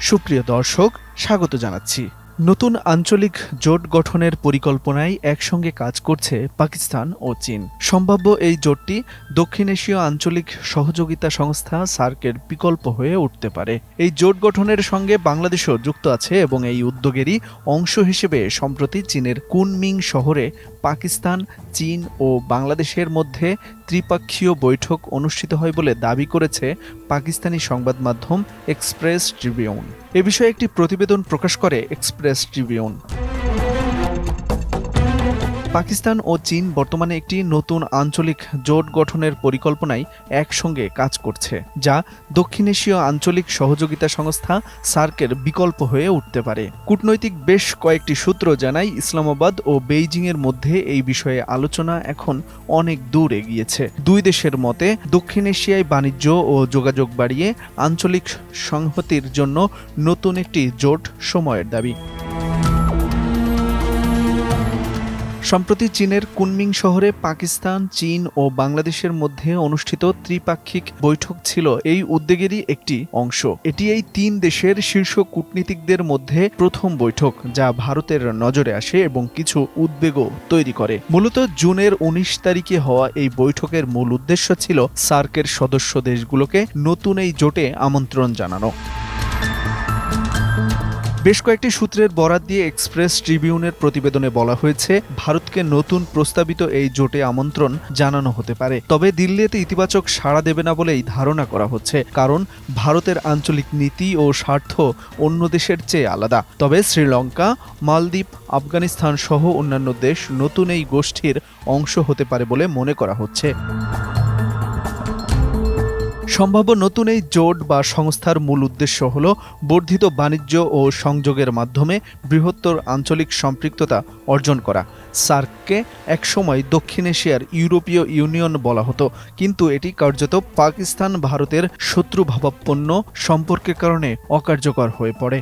সুপ্রিয় দর্শক, স্বাগত জানাচ্ছি। নতুন আঞ্চলিক জোট গঠনের পরিকল্পনায় একসঙ্গে কাজ করছে পাকিস্তান ও চীন। সম্ভাব্য এই জোটটি দক্ষিণ এশীয় আঞ্চলিক সহযোগিতা সংস্থা সার্কের বিকল্প হয়ে উঠতে পারে। এই জোট গঠনের সঙ্গে বাংলাদেশও যুক্ত আছে এবং এই উদ্যোগেরই অংশ হিসেবে সম্প্রতি চীনের কুনমিং শহরে পাকিস্তান, চীন ও বাংলাদেশের মধ্যে ত্রিপাক্ষীয় বৈঠক অনুষ্ঠিত হয় বলে দাবি করেছে পাকিস্তানি সংবাদ মাধ্যম এক্সপ্রেস ট্রিবিউন। এ বিষয়ে একটি প্রতিবেদন প্রকাশ করে এক্সপ্রেস ট্রিবিউন। পাকিস্তান ও চীন বর্তমানে একটি নতুন আঞ্চলিক জোট গঠনের পরিকল্পনায় একসঙ্গে কাজ করছে, যা দক্ষিণ এশীয় আঞ্চলিক সহযোগিতা সংস্থা সার্কের বিকল্প হয়ে উঠতে পারে। কূটনৈতিক বেশ কয়েকটি সূত্র জানায়, ইসলামাবাদ ও বেইজিংয়ের মধ্যে এই বিষয়ে আলোচনা এখন অনেক দূর এগিয়েছে। দুই দেশের মতে, দক্ষিণ এশিয়ায় বাণিজ্য ও যোগাযোগ বাড়িয়ে আঞ্চলিক সংহতির জন্য নতুন একটি জোট সময়ের দাবি। সম্প্রতি চীনের কুনমিং শহরে পাকিস্তান, চীন ও বাংলাদেশের মধ্যে অনুষ্ঠিত ত্রিপাক্ষিক বৈঠক ছিল। এই উদ্যোগেরই একটি অংশ। এটি এই তিন দেশের শীর্ষ কূটনীতিকদের মধ্যে প্রথম বৈঠক, যা ভারতের নজরে আসে এবং কিছু উদ্বেগও তৈরি করে। মূলত জুনের উনিশ তারিখে হওয়া এই বৈঠকের মূল উদ্দেশ্য ছিল সার্কের সদস্য দেশগুলোকে নতুন এই জোটে আমন্ত্রণ জানানো। বেশ কয়েকটি সূত্রের বরাত দিয়ে এক্সপ্রেস ট্রিবিউনের প্রতিবেদনে বলা হয়েছে, ভারতকে নতুন প্রস্তাবিত এই জোটে আমন্ত্রণ জানানো হতে পারে। তবে দিল্লিতে ইতিবাচক সাড়া দেবে না বলেই ধারণা করা হচ্ছে, কারণ ভারতের আঞ্চলিক নীতি ও স্বার্থ অন্য দেশের চেয়ে আলাদা। তবে শ্রীলঙ্কা, মালদ্বীপ, আফগানিস্তান সহ অন্যান্য দেশ নতুন এই গোষ্ঠীর অংশ হতে পারে বলে মনে করা হচ্ছে। সম্ভাব্য নতুন এই জোট বা সংস্থার মূল উদ্দেশ্য হল বর্ধিত বাণিজ্য ও সংযোগের মাধ্যমে বৃহত্তর আঞ্চলিক সম্পৃক্ততা অর্জন করা। সার্ককে একসময় দক্ষিণ এশিয়ার ইউরোপীয় ইউনিয়ন বলা হতো, কিন্তু এটি কার্যত পাকিস্তান ভারতের শত্রুভাবাপন্ন সম্পর্কের কারণে অকার্যকর হয়ে পড়ে।